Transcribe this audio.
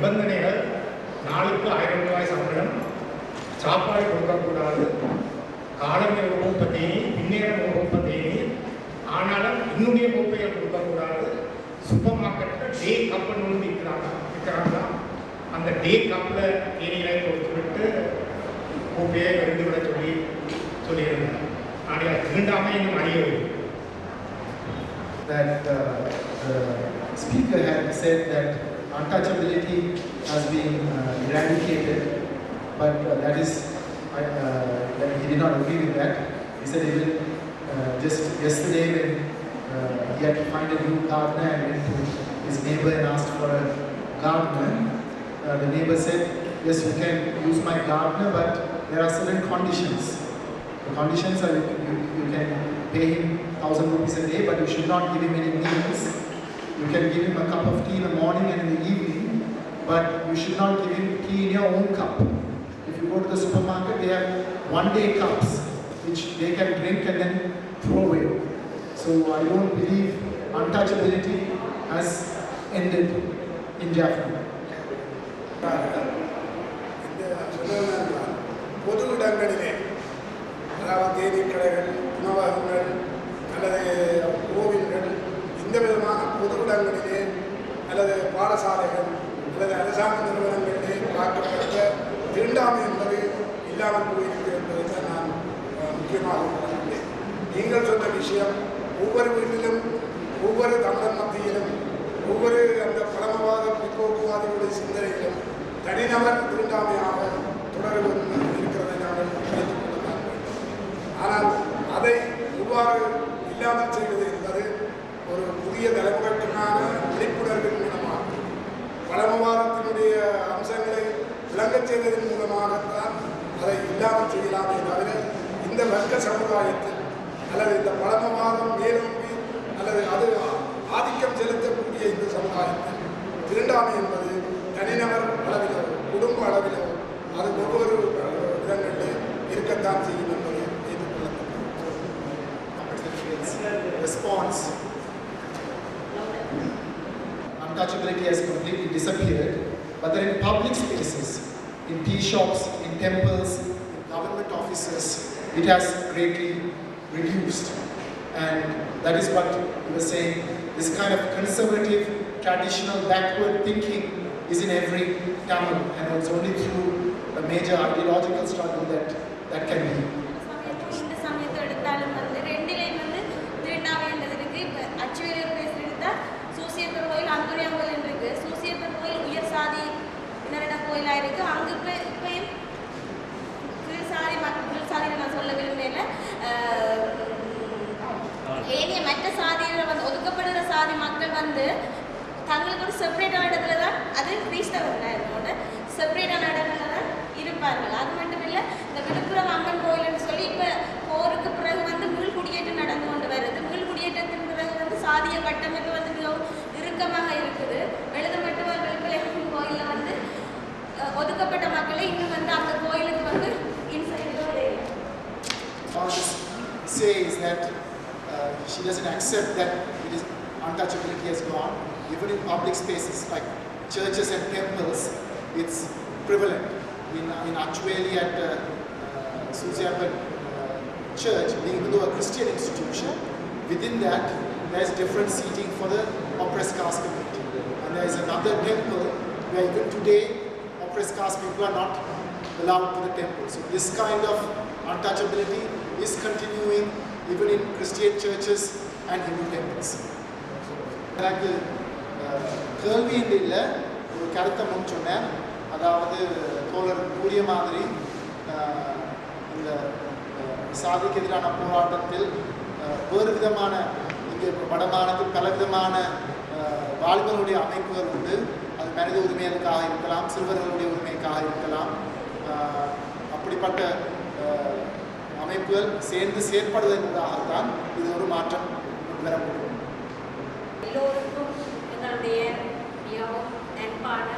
நிபந்தனைகள் நாளுக்கு ஆயிரம் ரூபாய் சம்பளம் சாப்பாடு கொடுக்கக்கூடாது காலமே ஒப்பந்தேனி பின்னேற ஒப்பந்தேனி ஆனாலும் இன்னுடைய கோப்பைகள் கொடுக்கக்கூடாது. சூப்பர் மார்க்கெட்டில் டே கப்புன்னு ஒன்று விற்கிறாங்க விற்கிறாங்களா அந்த டே கப்பில் தேனிகளை கொடுத்து விட்டு கோப்பையை ரெண்டு விட சொல்லி சொல்லியிருந்தேன் ஆனால் தீண்டாமை இன்னும் அறியவில்லை that uh, the speaker had said that untouchability has been uh, eradicated, but uh, that is, uh, he did not agree with that. He said even just yesterday when he had to find a new gardener and went to his neighbor and asked for a gardener, the neighbor said, yes, you can use my gardener, but there are certain conditions. The conditions are you, you, you can pay him thousand rupees a day, but you should not give him any meals. You can give him a cup of tea in the morning and in the evening, but you should not give him tea in your own cup. If you go to the supermarket, they have one day cups which they can drink and then throw away. So I don't believe untouchability has ended in Jaffna. இந்த சொல்லுவதென்றால் பொது இடங்களிலே அதாவது தேநீர் கடைகள் உணவகங்கள் அல்லது பாடசாலைகள் அல்லது அரசாங்க நிறுவனங்களிலே பார்க்கப்பட்ட தீண்டாமை என்பது இல்லாமல் போயிருக்கு என்பதை தான் நான் முக்கியமாக உணர்கிறேன். நீங்கள் சொன்ன விஷயம் ஒவ்வொரு வீட்டிலும் ஒவ்வொரு தமிழர் மத்தியிலும் ஒவ்வொரு அந்த பழமவாத பிற்போக்குவாதிகளுடைய சிந்தனையிலும் தனிநபர் தீண்டாமையாக தொடர்பு இருக்கிறதை நாங்கள் அறிந்து கொள்ளலாம் ஆனால் அதை இவ்வாறு இல்லாமல் செய்வது என்பது ஒரு புதிய தலைமுறைக்கான விளங்கச் செய்வதன் மூலமாகத்தான் அதை இல்லாமல் செய்யலாமே தவிர இந்த வர்க்க சமுதாயத்தில் அல்லது இந்த பழமவாதம் மேலோங்கி அல்லது அது ஆதிக்கம் செலுத்தக்கூடிய இந்த சமுதாயத்தில் தீண்டாமை என்பது தனிநபர் அளவிலோ குடும்ப அளவிலோ அது ஒவ்வொரு இடங்களிலே இருக்கத்தான் செய்யும் என்பதை ஏற்றுக்கொள்ளத்தக்கது. Response, untouchability has completely disappeared, but then in public spaces, tea shops, in temples, in government offices, it has greatly reduced. And that is what you were saying, this kind of conservative, traditional, backward thinking is in every Tamil, and it's only through a major ideological struggle that that can be இந்த சமயத்தை எடுத்தாலும் வந்து ரெண்டிலையும் வந்து தீண்டாமைன்றது இருக்கு இப்போ அச்சுவேலியர் பேசுகிற எடுத்தா சூசியப்பர் கோயில் அந்துரியாம் கோயில் இருக்கு சூசியப்பர் கோயில் உயர் சாதி இனரிட கோயிலாக இருக்கு ஒதுக்கப்படுற ஒதுக்கப்படுகிற சாதி மக்கள் வந்து தங்களுக்கு ஒரு செப்பரேட்டான இடத்துல தான் அது கிறிஸ்தவர்களாக இருக்கோட செப்பரேட்டான இடத்துல தான் இருப்பார்கள். அது மட்டும் இல்லை இந்த விழுப்புரம் அம்மன் கோயில்னு சொல்லி இப்போ போருக்கு பிறகு வந்து மீள் குடியேற்றம் நடந்து கொண்டு வருது. மீள் குடியேற்றத்தின் பிறகு வந்து சாதிய கட்டமைப்பு வந்து மிகவும் இறுக்கமாக இருக்குது. எழுத மட்டும் விழுப்புரம் கோயிலில் வந்து ஒதுக்கப்பட்ட மக்களை இன்னும் வந்து அந்த கோயிலுக்கு வந்து inside Conscious says that uh, she doesn't accept that it is untouchability has gone. Even in public spaces like churches and temples, it's prevalent. In, in Achweli at uh, uh, uh, Church, even though a Christian institution, within that there is different seating for the oppressed caste community. And there is another temple where even today oppressed caste people are not allowed to the temple. So this kind of untouchability is continuing even in Christian churches and Hindu temples. எனக்கு கேள்வி என்று இல்லை. ஒரு கருத்தை முன் சொன்னேன். அதாவது தோழர் கூறிய மாதிரி இந்த சாதிக்கு எதிரான போராட்டத்தில் வேறு விதமான இங்கே வடமானத்தில் பல விதமான அஹ், வாலிபர்களுடைய அமைப்புகள் உண்டு. அது மனித உரிமைகளுக்காக இருக்கலாம் சிறுவர்களுடைய உரிமைக்காக இருக்கலாம். அப்படிப்பட்ட அமைப்புகள் சேர்ந்து செயற்படுவதற்காகத்தான் இது ஒரு மாற்றம் கொண்டு முடியும் எல்லோருக்கும் எங்களுடைய மிகவும் நண்பான